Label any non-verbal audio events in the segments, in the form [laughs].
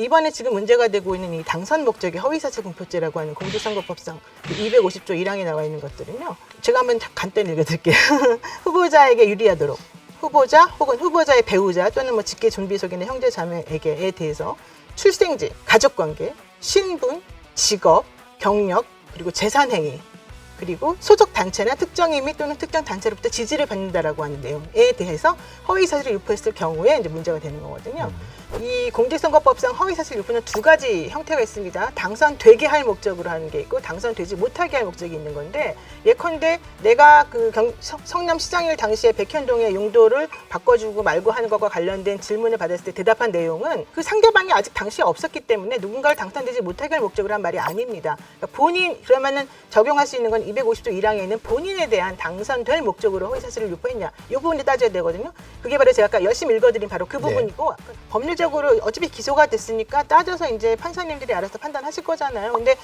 이번에 지금 문제가 되고 있는 이 당선 목적의 허위사실 공표죄라고 하는 공직선거법상 250조 1항에 나와 있는 것들은요. 제가 한번 간단히 읽어드릴게요. [laughs] 후보자에게 유리하도록 후보자 혹은 후보자의 배우자 또는 뭐 직계 존비 있는 형제 자매에게에 대해서 출생지, 가족관계, 신분, 직업, 경력 그리고 재산 행위 그리고 소속 단체나 특정 임의 또는 특정 단체로부터 지지를 받는다라고 하는 내용에 대해서 허위 사실을 유포했을 경우에 이제 문제가 되는 거거든요. 이 공직선거법상 허위 사실 유포는 두 가지 형태가 있습니다. 당선되게 할 목적으로 하는 게 있고 당선되지 못하게 할 목적이 있는 건데 예컨대 내가 그 경, 성- 성남시장일 당시에 백현동의 용도를 바꿔주고 말고 하는 것과 관련된 질문을 받았을 때 대답한 내용은 그 상대방이 아직 당시에 없었기 때문에 누군가를 당선되지 못하게 할 목적으로 한 말이 아닙니다. 그러니까 본인 그러면은 적용할 수 있는 건 250조 1항에 있는 본인에 대한 당선될 목적으로 허위 사실을 유포했냐 이 부분이 따져야 되거든요. 그게 바로 제가 아까 열심히 읽어드린 바로 그 부분이고 법률 적으로 어차피 기소가 됐으니까 따져서 이제 판사님들이 알아서 판단하실 거잖아요. 근데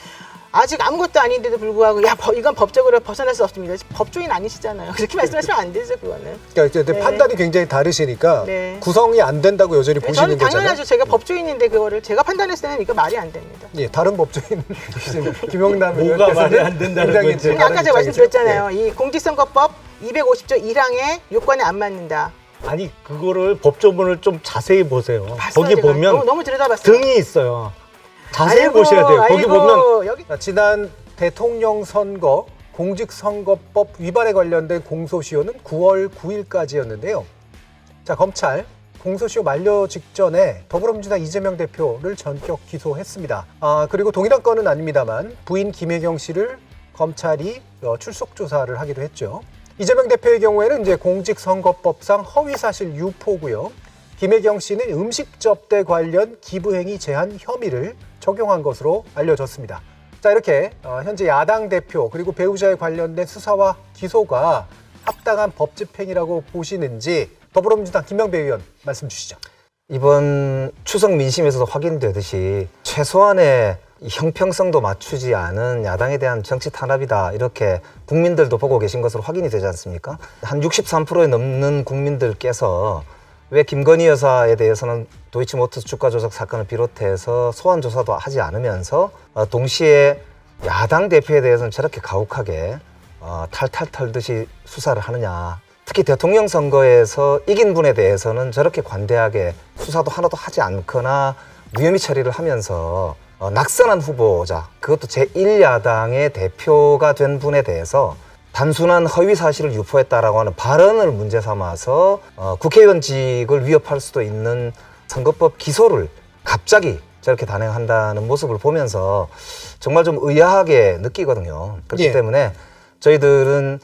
아직 아무것도 아닌데도 불구하고 야 법- 이건 법적으로 벗어날 수 없습니다. 법조인 아니시잖아요. 그렇게 말씀하시면 안 되죠 그거는. 그러니까 이제 네. 판단이 굉장히 다르시니까 네. 구성이 안 된다고 여전히 보시는 저는 거잖아요. 당연하죠. 제가 법조인인데 그거를 제가 판단했을 때는 이거 말이 안 됩니다. 예, 다른 법조인 [laughs] 김영남 뭐가 의원께서는 말이 안 된다는 굉장히 거지? 아까 다른 제가 입장이죠. 말씀드렸잖아요. 이 공직선거법 250조 1항에 요건에 안 맞는다. 아니 그거를 법조문을 좀 자세히 보세요. 봤어요, 거기 제가. 보면 너무, 너무 들여다봤어요. 등이 있어요. 자세히 아이고, 보셔야 돼요. 거기 아이고, 보면 여기 자, 지난 대통령 선거 공직선거법 위반에 관련된 공소시효는 9월 9일까지였는데요. 자, 검찰 공소시효 만료 직전에 더불어민주당 이재명 대표를 전격 기소했습니다. 아, 그리고 동일한 건은 아닙니다만 부인 김혜경 씨를 검찰이 어, 출석 조사를 하기도 했죠. 이재명 대표의 경우에는 이제 공직선거법상 허위사실 유포고요. 김혜경 씨는 음식 접대 관련 기부행위 제한 혐의를 적용한 것으로 알려졌습니다. 자 이렇게 어, 현재 야당 대표 그리고 배우자에 관련된 수사와 기소가 합당한 법 집행이라고 보시는지 더불어민주당 김명배 의원 말씀 주시죠. 이번 추석 민심에서도 확인되듯이 최소한의 이 형평성도 맞추지 않은 야당에 대한 정치 탄압이다 이렇게 국민들도 보고 계신 것으로 확인이 되지 않습니까? 한 63%에 넘는 국민들께서 왜 김건희 여사에 대해서는 도이치모터스 주가 조작 사건을 비롯해서 소환 조사도 하지 않으면서 어, 동시에 야당 대표에 대해서는 저렇게 가혹하게 어, 탈탈 털듯이 수사를 하느냐. 특히 대통령 선거에서 이긴 분에 대해서는 저렇게 관대하게 수사도 하나도 하지 않거나 무혐의 처리를 하면서 어, 낙선한 후보자, 그것도 제1야당의 대표가 된 분에 대해서 단순한 허위 사실을 유포했다라고 하는 발언을 문제 삼아서 어, 국회의원직을 위협할 수도 있는 선거법 기소를 갑자기 저렇게 단행한다는 모습을 보면서 정말 좀 의아하게 느끼거든요. 그렇기 예. 때문에 저희들은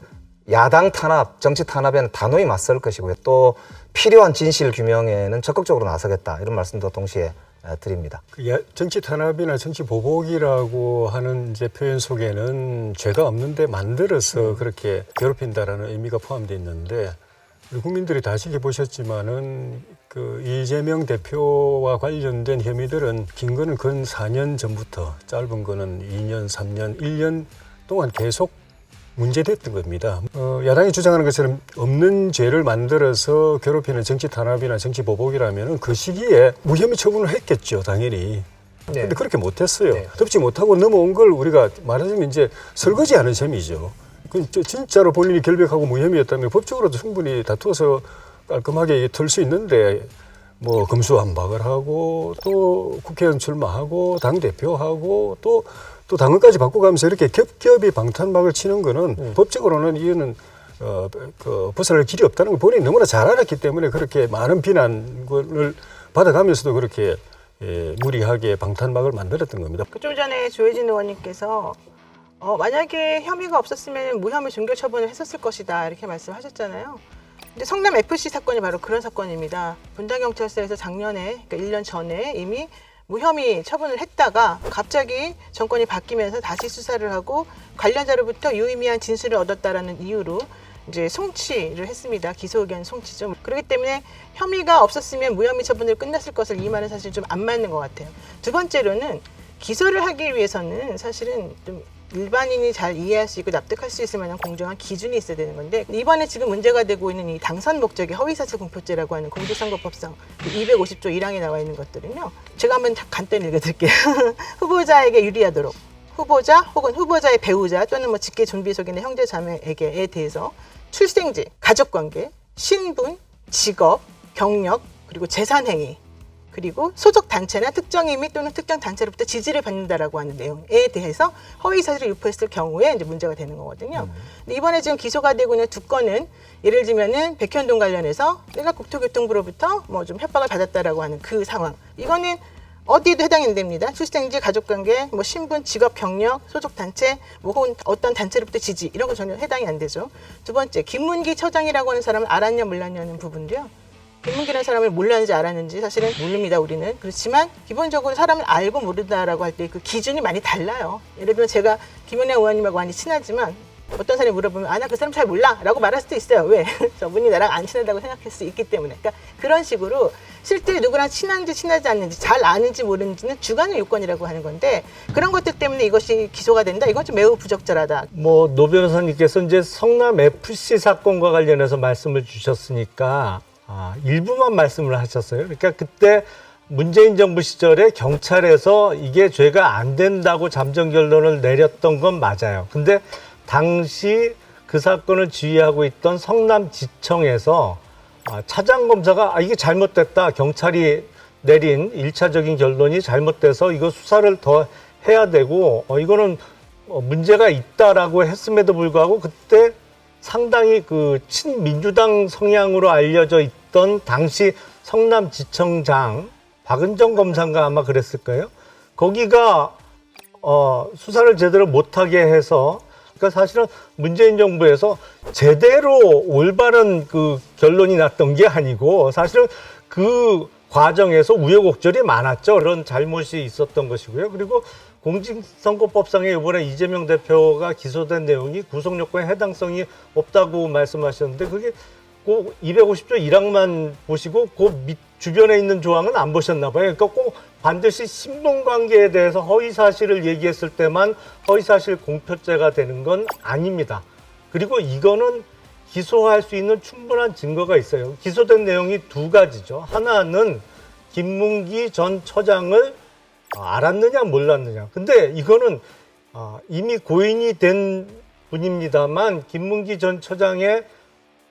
야당 탄압, 정치 탄압에는 단호히 맞설 것이고요. 또 필요한 진실 규명에는 적극적으로 나서겠다 이런 말씀도 동시에 에, 드립니다. 그 야- 정치 탄압이나 정치 보복이라고 하는 이제 표현 속에는 죄가 없는데 만들어서 그렇게 괴롭힌다라는 의미가 포함되어 있는데 우리 국민들이 다시게 보셨지만은 그 이재명 대표와 관련된 혐의들은 긴 거는 근 4년 전부터 짧은 거는 2년, 3년, 1년 동안 계속 문제됐던 겁니다. 어, 야당이 주장하는 것처럼 없는 죄를 만들어서 괴롭히는 정치 탄압이나 정치 보복이라면 그 시기에 무혐의 처분을 했겠죠, 당연히. 네. 근데 그렇게 못했어요. 네. 덮지 못하고 넘어온 걸 우리가 말하자면 이제 설거지 하는 셈이죠. 그 저- 진짜로 본인이 결백하고 무혐의였다면 법적으로도 충분히 다투어서 깔끔하게 털 수 있는데 뭐 검수완박을 하고 또 국회의원 출마하고 당 대표하고 또 또 당헌까지 바꿔가면서 이렇게 겹겹이 방탄막을 치는 거는 법적으로는 이거는 어, 그 벗어날 길이 없다는 걸 본인이 너무나 잘 알았기 때문에 그렇게 많은 비난을 받아가면서도 그렇게 예, 무리하게 방탄막을 만들었던 겁니다. 그 좀 전에 조혜진 의원님께서 어, 만약에 혐의가 없었으면 무혐의 종결 처분을 했었을 것이다 이렇게 말씀하셨잖아요. 근데 성남 FC 사건이 바로 그런 사건입니다. 분당경찰서에서 작년에 그러니까 1년 전에 이미 무혐의 처분을 했다가 갑자기 정권이 바뀌면서 다시 수사를 하고 관련자로부터 유의미한 진술을 얻었다라는 이유로 이제 송치를 했습니다. 기소 의견 송치죠. 그렇기 때문에 혐의가 없었으면 무혐의 처분으로 끝났을 것을 이 말은 사실 좀 안 맞는 것 같아요. 두 번째로는 기소를 하기 위해서는 사실은 좀 일반인이 잘 이해할 수 있고 납득할 수 만한 공정한 기준이 있어야 되는 건데 이번에 지금 문제가 되고 있는 이 당선 목적의 허위사실 공표죄라고 하는 공직선거법상 250조 1항에 나와 있는 것들은요. 제가 한번 자- 간단히 읽어드릴게요. [laughs] 후보자에게 유리하도록 후보자 혹은 후보자의 배우자 또는 뭐 직계 존비 속이나 형제 자매에게에 대해서 출생지, 가족관계, 신분, 직업, 경력 그리고 재산 행위 그리고 소속 단체나 특정 임의 또는 특정 단체로부터 지지를 받는다라고 하는 내용에 대해서 허위 사실을 유포했을 경우에 이제 문제가 되는 거거든요. 근데 이번에 지금 기소가 되고 있는 두 건은 예를 들면은 백현동 관련해서 내가 국토교통부로부터 뭐 좀 협박을 받았다라고 하는 그 상황. 이거는 어디에도 해당이 안 됩니다. 출생지, 가족관계, 뭐 신분, 직업, 경력, 소속 단체, 뭐 혹은 어떤 단체로부터 지지 이런 거 전혀 해당이 안 되죠. 두 번째, 김문기 처장이라고 하는 사람을 알았냐 몰랐냐는 부분도요. 김문기라는 사람을 몰랐는지 알았는지 사실은 모릅니다 우리는. 그렇지만 기본적으로 사람을 알고 모른다라고 할 때 그 기준이 많이 달라요. 예를 들면 제가 김은혜 의원님하고 많이 친하지만 어떤 사람이 물어보면 아 나 그 사람 잘 몰라. 라고 말할 수도 있어요. 왜? [laughs] 저분이 나랑 안 친하다고 생각할 수 있기 때문에. 그러니까 그런 식으로 실제 누구랑 친한지 친하지 않는지 잘 아는지 모르는지는 주관의 요건이라고 하는 건데 그런 것들 때문에 이것이 기소가 된다. 이건 좀 매우 부적절하다. 뭐 노 변호사님께서 이제 성남 FC 사건과 관련해서 말씀을 주셨으니까 아, 일부만 말씀을 하셨어요. 그러니까 그때 문재인 정부 시절에 경찰에서 이게 죄가 안 된다고 잠정 결론을 내렸던 건 맞아요. 근데 당시 그 사건을 지휘하고 있던 성남지청에서 아, 차장 검사가 아, 이게 잘못됐다. 경찰이 내린 일차적인 결론이 잘못돼서 이거 수사를 더 해야 되고 어, 이거는 어, 문제가 있다라고 했음에도 불구하고 그때 상당히 그 친민주당 성향으로 알려져 있 던 당시 성남지청장 박은정 검사인가 아마 그랬을 거예요. 거기가 어, 수사를 제대로 못하게 해서 그러니까 사실은 문재인 정부에서 제대로 올바른 그 결론이 났던 게 아니고 사실은 그 과정에서 우여곡절이 많았죠. 그런 잘못이 있었던 것이고요. 그리고 공직선거법상에 이번에 이재명 대표가 기소된 내용이 구속요건에 해당성이 없다고 말씀하셨는데 그게 꼭 250조 1항만 보시고 그 밑 주변에 있는 조항은 안 보셨나 봐요. 그러니까 꼭 반드시 신분 관계에 대해서 허위 사실을 얘기했을 때만 허위 사실 공표죄가 되는 건 아닙니다. 그리고 이거는 기소할 수 있는 충분한 증거가 있어요. 기소된 내용이 두 가지죠. 하나는 김문기 전 처장을 알았느냐 몰랐느냐. 근데 이거는 아, 이미 고인이 된 분입니다만 김문기 전 처장의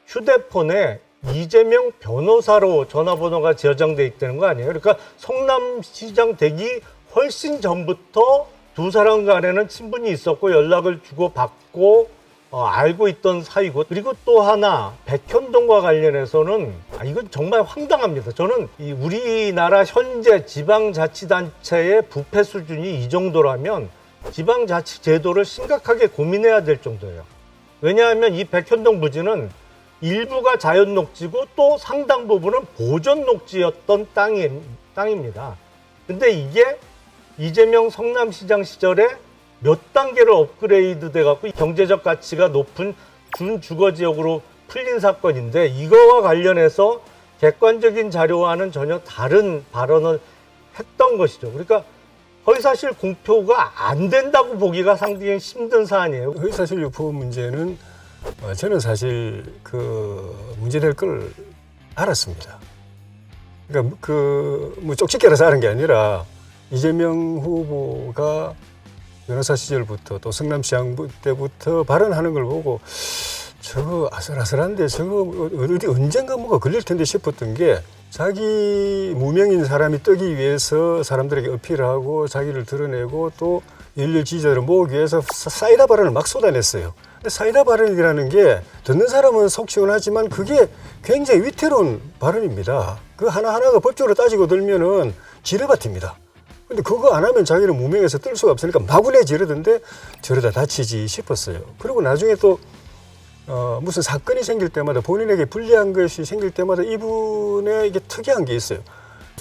휴대폰에 이재명 변호사로 전화번호가 저장돼 있다는 거 아니에요? 그러니까 성남시장 되기 훨씬 전부터 두 사람 간에는 친분이 있었고 연락을 주고 받고 어, 알고 있던 사이고 그리고 또 하나 백현동과 관련해서는 아, 이건 정말 황당합니다. 저는 이 우리나라 현재 지방자치단체의 부패 수준이 이 정도라면 지방자치 제도를 심각하게 고민해야 될 정도예요. 왜냐하면 이 백현동 부지는 일부가 자연 녹지고 또 상당 부분은 보존 녹지였던 땅이, 땅입니다. 근데 이게 이재명 성남시장 시절에 몇 단계로 업그레이드 돼 갖고 경제적 가치가 높은 준주거 지역으로 풀린 사건인데 이거와 관련해서 객관적인 자료와는 전혀 다른 발언을 했던 것이죠. 그러니까 허위사실 공표가 안 된다고 보기가 상당히 힘든 사안이에요. 허위사실 유포 문제는 어, 저는 사실 그 문제될 걸 알았습니다. 그러니까 그뭐 쪽집게라서 아는 게 아니라 이재명 후보가 변호사 시절부터 또 성남시장 때부터 발언하는 걸 보고 저거 아슬아슬한데 저거 어디 언젠가 뭐가 걸릴 텐데 싶었던 게 자기 무명인 사람이 뜨기 위해서 사람들에게 어필하고 자기를 드러내고 또 연일 지지자를 모으기 위해서 사- 사이다 발언을 막 쏟아냈어요. 근데 사이다 발언이라는 게 듣는 사람은 속 시원하지만 그게 굉장히 위태로운 발언입니다. 그 하나하나가 법적으로 따지고 들면은 지뢰밭입니다. 근데 그거 안 하면 자기는 무명해서 뜰 수가 없으니까 마구내 지르던데 저러다 다치지 싶었어요. 그리고 나중에 또 어, 무슨 사건이 생길 때마다 본인에게 불리한 것이 생길 때마다 이분의 이게 특이한 게 있어요.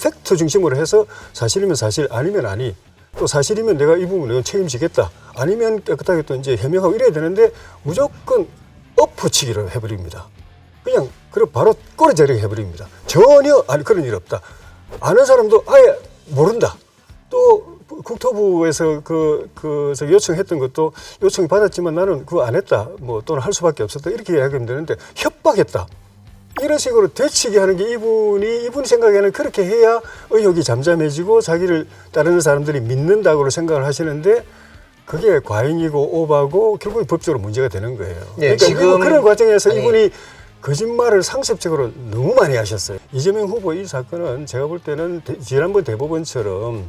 팩트 중심으로 해서 사실이면 사실, 아니면 아니. 또 사실이면 내가 이 부분 내가 책임지겠다. 아니면 깨끗하게 또 이제 해명하고 이래야 되는데 무조건 엎어치기를 해버립니다. 그냥 그래 바로 꼬리자리게 해버립니다. 전혀 아니 그런 일 없다. 아는 사람도 아예 모른다. 또 국토부에서 그, 그, 저 요청했던 것도 요청이 받았지만 나는 그거 안 했다. 뭐 또는 할 수밖에 없었다. 이렇게 이야기하면 되는데 협박했다. 이런 식으로 되치게 하는 게 이분이, 이분 생각에는 그렇게 해야 의욕이 잠잠해지고 자기를 다른 사람들이 믿는다고 생각을 하시는데 그게 과잉이고 오바고 결국 법적으로 문제가 되는 거예요. 예, 그러니까 지금- 그런 과정에서 아니. 이분이 거짓말을 상습적으로 너무 많이 하셨어요. 이재명 후보 이 사건은 제가 볼 때는 대- 지난번 대법원처럼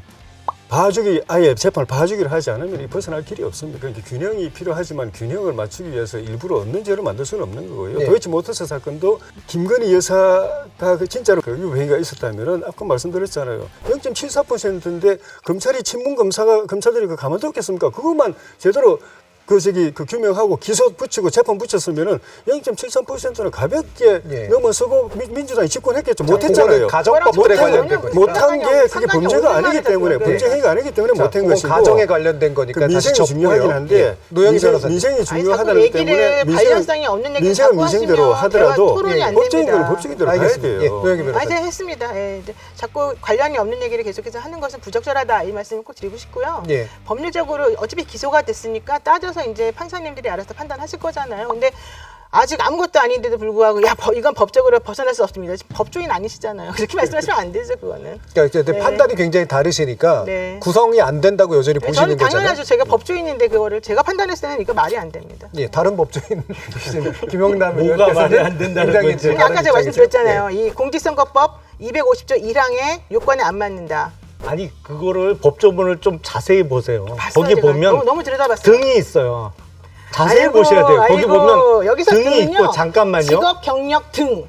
봐주기 아예 재판을 봐주기를 하지 않으면 이 벗어날 길이 없습니다. 그러니까 균형이 필요하지만 균형을 맞추기 위해서 일부러 없는 죄를 만들 수는 없는 거고요. 네. 도이치 모터스 사건도 김건희 여사가 그 진짜로 그 유행가 있었다면은 아까 말씀드렸잖아요. 0.74%인데 검찰이 친문 검사가 검사들이 그 가만뒀겠습니까? 그것만 제대로 그 저기 그 규명하고 기소 붙이고 재판 붙였으면은 0.73%는 가볍게 예. 넘어서고 민- 민주당이 집권했겠죠. 자, 못했잖아요. 가정법들에 못한- 관련된 거니까. 못한 게 그게 범죄가 아니기 때문에 됐고요. 범죄 행위가 아니기 때문에 자, 못한 것이고 가정에 관련된 거니까 그 민생이. 중요하긴 한데 예. 노영희 민생, 변호사님. 민생이 중요하다는 얘기를 때문에 민생, 발전성이 없는 얘기를 민생은 자꾸 민생대로 하더라도 법적인 됩니다. 거는 법적인 대로 가야 알겠습니다. 예, 돼요. 노영희 아니, 변호사님. 제가 했습니다. 예, 자꾸 관련이 없는 얘기를 계속해서 하는 것은 부적절하다 이 말씀을 꼭 드리고 싶고요. 예. 법률적으로 어차피 기소가 됐으니까 따져서 이제 판사님들이 알아서 판단하실 거잖아요. 근데 아직 아무것도 아닌데도 불구하고 야 법- 이건 법적으로 벗어날 수 없습니다. 지금 법조인 아니시잖아요. [laughs] 그렇게 말씀하시면 안 되죠 그거는. 그러니까 이제 네. 판단이 굉장히 다르시니까 네. 구성이 안 된다고 여전히 보시는 저는 거잖아요. 당연하죠. 제가 법조인인데 그거를 제가 판단했을 때는 이거 말이 안 됩니다. 예, 다른 법조인 [laughs] 김영남 뭐가 의원께서는 말이 안 된다는 거지? 아까 제가 입장이죠. 말씀드렸잖아요. 이 공직선거법 250조 1항의 요건에 안 맞는다. 아니 그거를 법조문을 좀 자세히 보세요. 봤어요, 거기 제가. 보면 너무, 너무 들여다봤어요. 등이 있어요. 자세히 아이고, 보셔야 돼요. 거기 아이고, 보면 여기서 등이 등은요, 있고 잠깐만요. 직업 경력 등.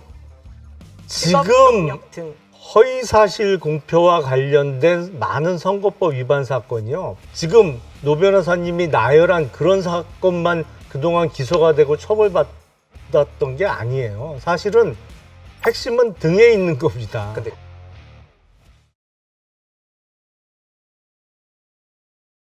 직업 지금 경력 등. 허위 사실 공표와 관련된 많은 선거법 위반 사건이요. 지금 노 변호사님이 나열한 그런 사건만 그동안 기소가 되고 처벌받았던 게 아니에요. 사실은 핵심은 등에 있는 겁니다. 근데